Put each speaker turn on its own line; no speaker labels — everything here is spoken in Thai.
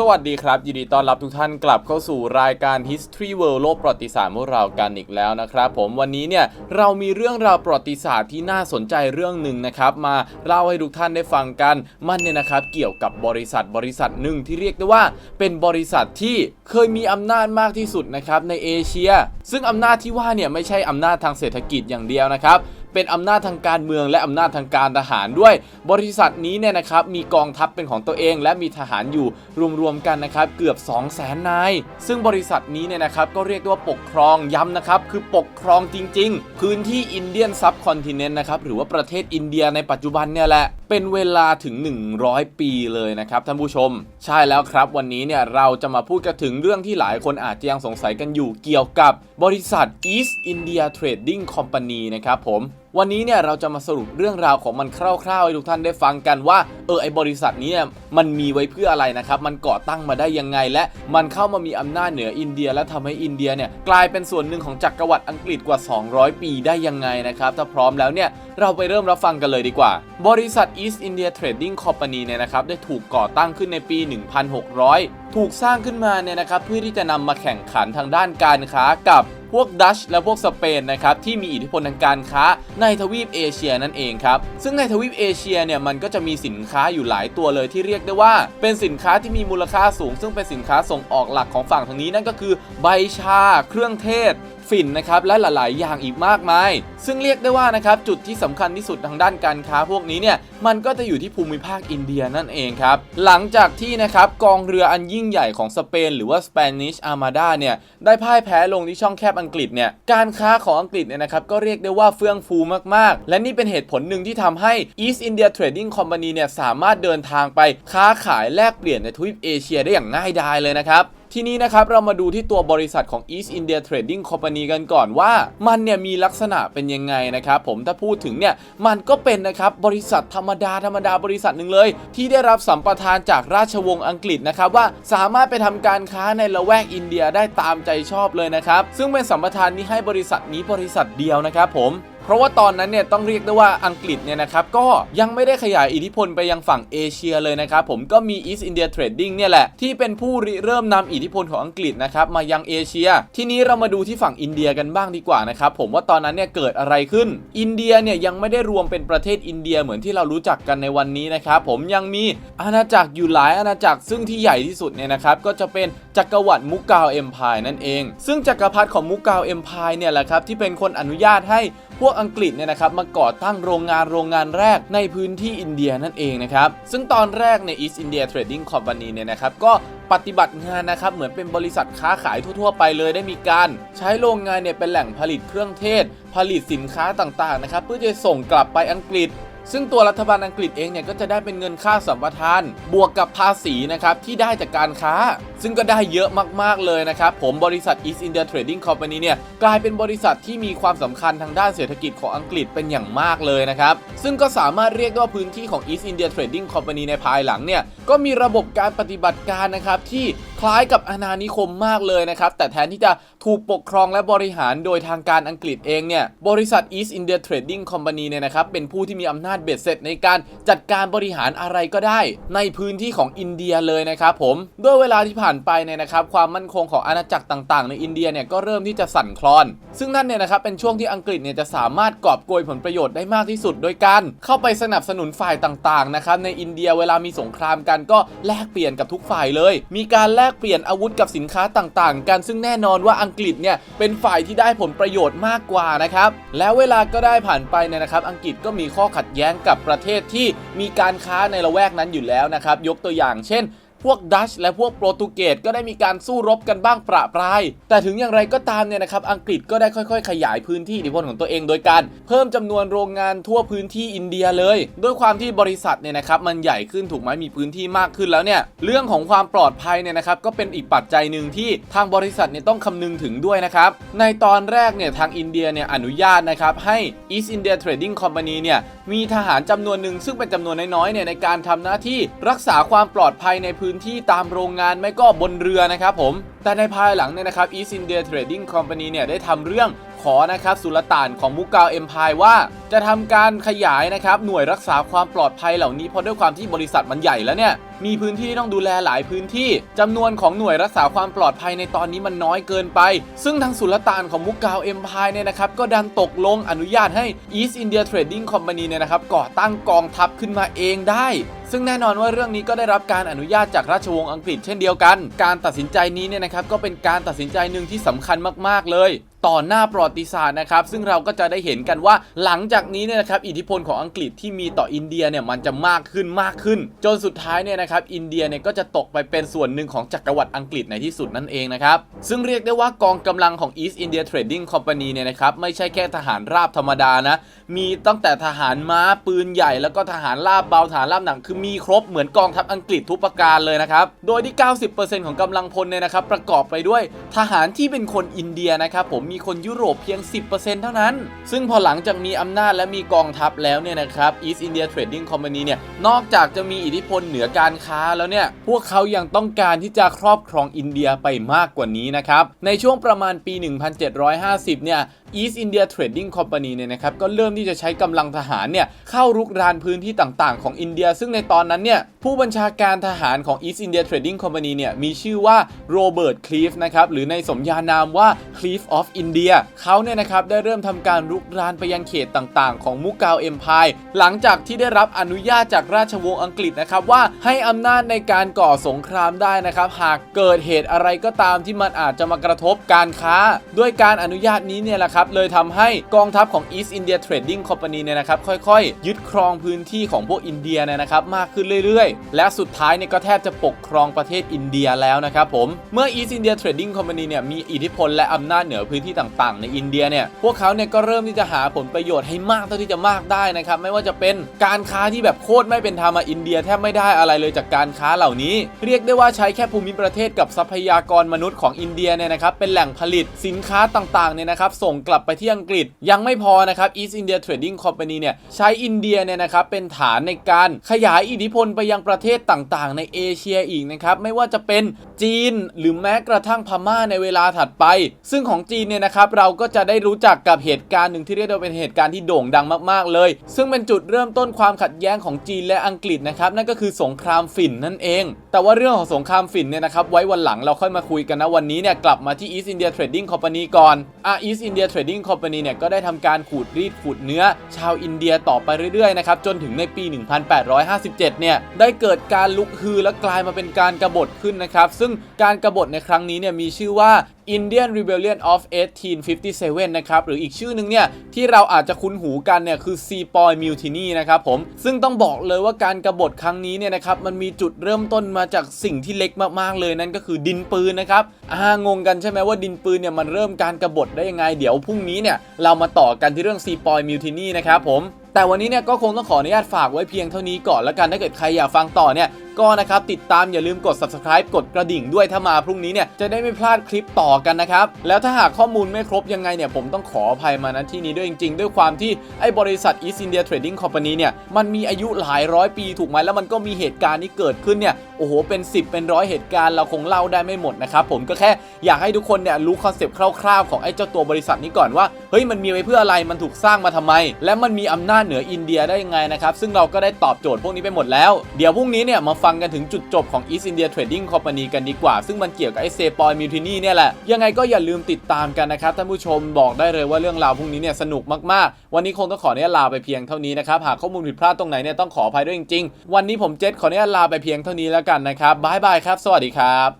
สวัสดีครับ ยินดีต้อนรับทุกท่านกลับเข้าสู่รายการ History World โลกประวัติศาสตร์พวกเรากันอีกแล้วนะครับผมวันนี้เนี่ยเรามีเรื่องราวประวัติศาสตร์ที่น่าสนใจเรื่องหนึ่งนะครับ มาเล่าให้ทุกท่านได้ฟังกันมันเนี่ยนะครับ เกี่ยวกับบริษัทบริษัทหนึ่งที่เรียกได้ว่า เป็นบริษัทที่เคยมีอำนาจมากที่สุดนะครับในเอเชีย ซึ่งอำนาจที่ว่าเนี่ยไม่ใช่อำนาจทางเศรษฐกิจอย่างเดียวนะครับ เป็นอำนาจทางการเมืองและอำนาจทางการทหารด้วย บริษัทนี้เนี่ยนะครับมีกองทัพเป็นของตัวเอง และมีทหารอยู่รวมๆกันนะครับเกือบ 2 0 0แสนนาย ซึ่งบริษัทนี้เนี่ยนะครับก็เรียกว่าปกครองย้ำนะครับคือปกครองจริง ๆ พื้นที่อินเดียนซับคอนติเนนต์นะครับหรือว่าประเทศอินเดียในปัจจุบันเนี่ยแหละเป็นเวลาถึง 100 ปีเลยนะครับท่านผู้ชม ใช่แล้วครับวันนี้เนี่ยเราจะมาพูดกันถึงเรื่องที่หลายคนอาจจะยังสงสัยกันอยู่เกี่ยวกับบริษัท East India Trading Company นะครับผม วันนี้เนี่ยเราจะมาสรุปเรื่องราวของมันคร่าวๆให้ทุกท่านได้ฟังกันว่าเออไอบริษัทนี้เนี่ยมันมีไว้เพื่ออะไรนะครับ มันก่อตั้งมาได้ยังไง และมันเข้ามามีอำนาจเหนืออินเดีย และทำให้อินเดียเนี่ยกลายเป็นส่วนหนึ่งของจักรวรรดิอังกฤษกว่า 200 ปีได้ยังไงนะครับ ถ้าพร้อมแล้วเนี่ยเราไปเริ่มรับฟังกันเลยดีกว่า บริษัท East India Trading Company เนี่ยนะครับได้ถูกก่อตั้งขึ้นในปี 1600 ถูกสร้างขึ้นมาเนี่ยนะครับเพื่อที่จะนำมาแข่งขันทางด้านการค้ากับ วกดัชและพวกสเปนนะครับที่มีอิทธิพลทางการค้าในทวีปเอเชียนั่นเองครับซึ่งในทวีปเอเชียเนี่ยมันก็จะมีสินค้าอยู่หลายตัวเลยที่เรียกได้ว่า เป็นสินค้าที่มีมูลค่าสูง ซึ่งเป็นสินค้าส่งออกหลักของฝั่งทางนี้นั่นก็คือใบชา เครื่องเทศฝิ่นนะครับและหลาย ๆ อย่างอีกมากมาย ซึ่งเรียกได้ว่านะครับจุดที่สำคัญที่สุดทางด้านการค้าพวกนี้เนี่ยมันก็จะอยู่ที่ภูมิภาคอินเดียนั่นเองครับ หลังจากที่นะครับกองเรืออันยิ่งใหญ่ของสเปน หรือว่า Spanish Armada เนี่ยได้พ่ายแพ้ลงที่ช่องแคบอังกฤษเนี่ยการค้าของอังกฤษเนี่ยนะครับก็เรียกได้ว่าเฟื่องฟูมากๆ และนี่เป็นเหตุผลหนึ่งที่ทำให้ East India Trading Company เนี่ยสามารถเดินทางไปค้าขายแลกเปลี่ยนในทวีปเอเชียได้อย่างง่ายดายเลยนะครับ ทีนี้นะครับเรามาดูที่ตัวบริษัทของ East India Trading Company กันก่อนว่า มันเนี่ยมีลักษณะเป็นยังไงนะครับผมถ้าพูดถึงเนี่ยมันก็เป็นนะครับบริษัทธรรมดาธรรมดาบริษัทหนึ่งเลย ที่ได้รับสัมปทานจากราชวงศ์อังกฤษนะครับว่าสามารถไปทำการค้าในละแวกอินเดียได้ตามใจชอบเลยนะครับซึ่งเป็นสัมปทานนี้ให้บริษัทนี้บริษัทเดียวนะครับผม เพราะว่าตอนนั้นเนี่ยต้องเรียกได้ว่าอังกฤษเนี่ยนะครับก็ยังไม่ได้ขยายอิทธิพลไปยังฝั่งเอเชียเลยนะครับผมก็มี East India Trading เนี่ยแหละที่เป็นผู้ริเริ่มนำอิทธิพลของอังกฤษนะครับมายังเอเชีย ทีนี้เรามาดูที่ฝั่งอินเดียกันบ้างดีกว่านะครับผมว่าตอนนั้นเนี่ยเกิดอะไรขึ้น อินเดียเนี่ยยังไม่ได้รวมเป็นประเทศอินเดียเหมือนที่เรารู้จักกันในวันนี้นะครับผมยังมีอาณาจักรอยู่หลายอาณาจักรซึ่งที่ใหญ่ที่สุดเนี่ยนะครับก็จะเป็นจักรวรรดิมุกกาเอ็มพายนั่นเอง ซึ่งจักรพรรดิของมุกกาเอ็มพายเนี่ยแหละครับที่เป็นคนอนุญาตให้ พวกอังกฤษเนี่ยนะครับมาก่อตั้งโรงงานโรงงานแรกในพื้นที่อินเดียนั่นเองนะครับซึ่งตอนแรกใน East India Trading Company เนี่ยนะครับก็ปฏิบัติงานนะครับเหมือนเป็นบริษัทค้าขายทั่วๆ ไปเลยได้มีการ ใช้โรงงานเนี่ยเป็นแหล่งผลิตเครื่องเทศ ผลิตสินค้าต่างๆนะครับเพื่อจะส่งกลับไปอังกฤษ ซึ่งตัวรัฐบาลอังกฤษเองเนี่ยก็จะได้เป็นเงินค่าสัมปทาน บวกกับภาษีนะครับที่ได้จากการค้า ซึ่งก็ได้เยอะมากๆเลยนะครับ ผมบริษัท East India Trading Company เนี่ยกลายเป็นบริษัทที่มีความสำคัญทางด้านเศรษฐกิจของอังกฤษเป็นอย่างมากเลยนะครับ ซึ่งก็สามารถเรียกได้ว่าพื้นที่ของ East India Trading Company ในภายหลังเนี่ยก็มีระบบการปฏิบัติการนะครับที่คล้ายกับอาณานิคมมากเลยนะครับ แต่แทนที่จะถูกปกครองและบริหารโดยทางการอังกฤษเองเนี่ย บริษัท East India Trading Company เนี่ยนะครับ เป็นผู้ที่มีอำนาจเบ็ดเสร็จในการจัดการบริหารอะไรก็ได้ ในพื้นที่ของอินเดียเลยนะครับผมด้วยเวลาที่ผ่านไปเนี่ยนะครับ ความมั่นคงของอาณาจักรต่างๆ ในอินเดียเนี่ยก็เริ่มที่จะสั่นคลอน ซึ่งนั่นเนี่ยนะครับเป็นช่วงที่อังกฤษเนี่ยจะสามารถกอบโกยผลประโยชน์ได้มากที่สุด โดยการเข้าไปสนับสนุนฝ่ายต่างๆนะครับในอินเดียเวลามีสงครามกันก็แลกเปลี่ยนกับทุกฝ่ายเลย มีการแลกกเปลี่ยนอาวุธกับสินค้าต่างๆ กันซึ่งแน่นอนว่าอังกฤษเนี่ยเป็นฝ่ายที่ได้ผลประโยชน์มากกว่านะครับแล้วเวลาก็ได้ผ่านไปเนี่ยนะครับ อังกฤษก็มีข้อขัดแย้งกับประเทศที่มีการค้าในละแวกนั้นอยู่แล้วนะครับยกตัวอย่างเช่น พวกดัชและพวกโปรตุเกสก็ได้มีการสู้รบกันบ้างประปราย แต่ถึงอย่างไรก็ตามเนี่ยนะครับ อังกฤษก็ได้ค่อยๆ ขยายพื้นที่อิทธิพลของตัวเองโดยการ เพิ่มจำนวนโรงงานทั่วพื้นที่อินเดียเลย ด้วยความที่บริษัทเนี่ยนะครับมันใหญ่ขึ้นถูกไหมมีพื้นที่มากขึ้นแล้วเนี่ยเรื่องของความปลอดภัยเนี่ยนะครับก็เป็นอีกปัจจัยหนึ่งที่ทางบริษัทเนี่ยต้องคำนึงถึงด้วยนะครับในตอนแรกเนี่ยทางอินเดียเนี่ยอนุญาตนะครับให้ East India Trading Company เนี่ยมีทหารจำนวนหนึ่งซึ่งเป็นจำนวนน้อยๆเนี่ยในการทำหน้าที่รักษาความปลอดภัยในพื้นที่ตามโรงงานไม่ก็บนเรือนะครับผม แต่ในภายหลังเนี่ยนะครับ East India Trading Company เนี่ยได้ทำเรื่องขอนะครับสุลต่านของมุกกาเอ็มพายว่า จะทำการขยายนะครับหน่วยรักษาความปลอดภัยเหล่านี้เพราะด้วยความที่บริษัทมันใหญ่แล้วเนี่ย มีพื้นที่ที่ต้องดูแลหลายพื้นที่จำนวนของหน่วยรักษาความปลอดภัยในตอนนี้มันน้อยเกินไป ซึ่งทางสุลต่านของมุกกาเอ็มพายเนี่ยนะครับก็ดันตกลงอนุญาตให้ East India Trading Company เนี่ยนะครับก่อตั้งกองทัพขึ้นมาเองได้ ซึ่งแน่นอนว่าเรื่องนี้ก็ได้รับการอนุญาตจากราชวงศ์อังกฤษเช่นเดียวกัน การตัดสินใจนี้เนี่ยนะครับก็เป็นการตัดสินใจหนึ่งที่สำคัญมากๆเลย ต่อหน้าประวัติศาสตร์นะครับ ซึ่งเราก็จะได้เห็นกันว่าหลังจากนี้เนี่ยนะครับอิทธิพลของอังกฤษที่มีต่ออินเดียเนี่ยมันจะมากขึ้นมากขึ้น จนสุดท้ายเนี่ยนะครับอินเดียเนี่ยก็จะตกไปเป็นส่วนหนึ่งของจักรวรรดิอังกฤษในที่สุดนั่นเองนะครับซึ่งเรียกได้ว่ากองกำลังของ East India Trading Company เนี่ยนะครับไม่ใช่แค่ทหารราบธรรมดานะมีตั้งแต่ทหารม้าปืนใหญ่แล้วก็ทหารราบเบาทหารราบหนักคือมีครบเหมือนกองทัพอังกฤษทุกประการเลยนะครับ โดยที่ 90%ของกำลังพลเนี่ยนะครับประกอบไปด้วยทหารที่เป็นคนอินเดียนะครับผมมีคนยุโรปเพียง 10%เท่านั้น ซึ่งพอหลังจากมีอำนาจและมีกองทัพแล้วเนี่ยนะครับ East India Trading Company เนี่ยนอกจากจะมีอิทธิพลเหนือการค้าแล้วเนี่ยพวกเขายังต้องการที่จะครอบครองอินเดียไปมากกว่านี้นะครับในช่วงประมาณปี 1750 เนี่ย East India Trading Company เนี่ยนะครับก็เริ่มที่จะใช้กำลังทหารเนี่ยเข้ารุกรานพื้นที่ต่างๆ ของอินเดีย ซึ่งในตอนนั้นเนี่ยผู้บัญชาการทหารของ East India Trading Company เนี่ยมีชื่อว่าโรเบิร์ตคลีฟนะครับหรือในสมญานามว่า Cliff of India เขาเนี่ยนะครับได้เริ่มทำการรุกรานไปยังเขตต่างๆ ของมุกาวเอ็มพายหลังจากที่ได้รับอนุญาตจากราชวงศ์อังกฤษนะครับว่าให้อำนาจในการก่อสงครามได้นะครับหากเกิดเหตุอะไรก็ตามที่มันอาจจะมากระทบการค้า ด้วยการอนุญาตนี้เนี่ยแหละครับเลยทำให้กองทัพของ East India Trading Company เนี่ยนะครับค่อยๆ ยึดครองพื้นที่ของพวกอินเดียเนี่ยนะครับมากขึ้นเรื่อยๆ และสุดท้ายเนี่ยก็แทบจะปกครองประเทศอินเดียแล้วนะครับผมเมื่อ East India Trading Company เนี่ยมีอิทธิพลและอำนาจเหนือพื้นที่ต่างๆ ในอินเดียเนี่ยพวกเขาเนี่ยก็เริ่มที่จะหาผลประโยชน์ให้มากเท่าที่จะมากได้นะครับไม่ว่าจะเป็นการค้าที่แบบโคตรไม่เป็นธรรมอะอินเดียแทบไม่ได้อะไรเลยจากการค้าเหล่านี้ เรียกได้ว่าใช้แค่ภูมิประเทศกับทรัพยากรมนุษย์ของอินเดียเนี่ยนะครับเป็นแหล่งผลิตสินค้าต่างๆเนี่ยนะครับส่งกลับไปที่อังกฤษ ยังไม่พอนะครับ East India Trading Company เนี่ยใช้อินเดียเนี่ยนะครับเป็นฐานในการขยายอิทธิพลไปยังประเทศต่างๆ ในเอเชียอีกนะครับไม่ว่าจะเป็นจีนหรือแม้กระทั่งพม่าในเวลาถัดไป ซึ่งของจีนเนี่ยนะครับเราก็จะได้รู้จักกับเหตุการณ์หนึ่งที่เรียกได้ว่าเป็นเหตุการณ์ที่โด่งดังมากๆเลย ซึ่งเป็นจุดเริ่มต้นความขัดแย้งของจีนและอังกฤษนะครับนั่นก็คือสงครามฝิ่นนั่นเอง แต่ว่าเรื่องของสงครามฝิ่นเนี่ยนะครับไว้วันหลังเราค่อยมาคุยกันนะวันนี้เนี่ยกลับมาที่ East India Trading Company ก่อนอะ East India Trading Company เนี่ยก็ได้ทำการขูดรีดขูดเนื้อ ชาวอินเดียต่อไปเรื่อยๆนะครับจนถึงในปี 1857 เนี่ยได้เกิดการลุกฮือและกลายมาเป็นการกบฏขึ้นนะครับซึ่งการกบฏในครั้งนี้เนี่ยมีชื่อว่า Indian Rebellion of 1857 นะครับ หรืออีกชื่อหนึ่งเนี่ยที่เราอาจจะคุ้นหูกันเนี่ยคือ Sepoy Mutiny นะครับผม ซึ่งต้องบอกเลยว่าการกรบฏครั้งนี้เนี่ยนะครับมันมีจุดเริ่มต้นมาจากสิ่งที่เล็กมากๆเลยนั่นก็คือดินปืนนะครับอ่างงกันใช่ไหมว่าดินปืนเนี่ยมันเริ่มการกรบฏได้ยังไง เดี๋ยวพรุ่งนี้เนี่ยเรามาต่อกันที่เรื่อง Sepoy Mutiny นะครับผม แต่วันนี้เนี่ยก็คงต้องขออนุญาตฝากไว้เพียงเท่านี้ก่อนแล้วกันถ้าเกิดใครอยากฟังต่อเนี่ยก็นะครับติดตามอย่าลืมกด subscribe กดกระดิ่งด้วยถ้ามาพรุ่งนี้เนี่ยจะได้ไม่พลาดคลิปต่อกันนะครับ แล้วถ้าหากข้อมูลไม่ครบยังไงเนี่ยผมต้องขออภัยมาณที่นี้ด้วยจริง ๆ ด้วยความที่ไอ้บริษัท East India Trading Company เนี่ยมันมีอายุหลายร้อยปีถูกไหมแล้วมันก็มีเหตุการณ์ที่เกิดขึ้นเนี่ยโอ้โหเป็น 10 เป็นร้อยเหตุการณ์เราคงเล่าได้ไม่หมดนะครับผมก็แค่อยากให้ทุกคนเนี่ยรู้คอนเซปต์คร่าวๆของไอ้เจ้าตัวบริษัทนี้ก่อนว่าเฮ้ยมันมีไว้เพื่ออะไรมันถูกสร้างมาทำไม และมันมีอำนาจเหนืออินเดียได้ยังไงนะครับ ซึ่งเราก็ได้ตอบโจทย์พวกนี้ไปหมดแล้ว เดี๋ยวพรุ่งนี้เนี่ยมาฟังกันถึงจุดจบของ East India Trading Company กันดีกว่า ซึ่งมันเกี่ยวกับไอ้เซปอยมิวทินี่เนี่ยแหละ ยังไงก็อย่าลืมติดตามกันนะครับท่านผู้ชมบอกได้เลยว่าเรื่องราวพรุ่งนี้เนี่ยสนุกมากๆ วันนี้คงต้องขออนุญาตลาไปเพียงเท่านี้นะครับ หากข้อมูลผิดพลาดตรงไหนเนี่ยต้องขออภัยด้วยจริงๆ วันนี้ผมเจษขออนุญาตลาไปเพียงเท่านี้แล้วกันนะครับบายบายครับ สวัสดีครับ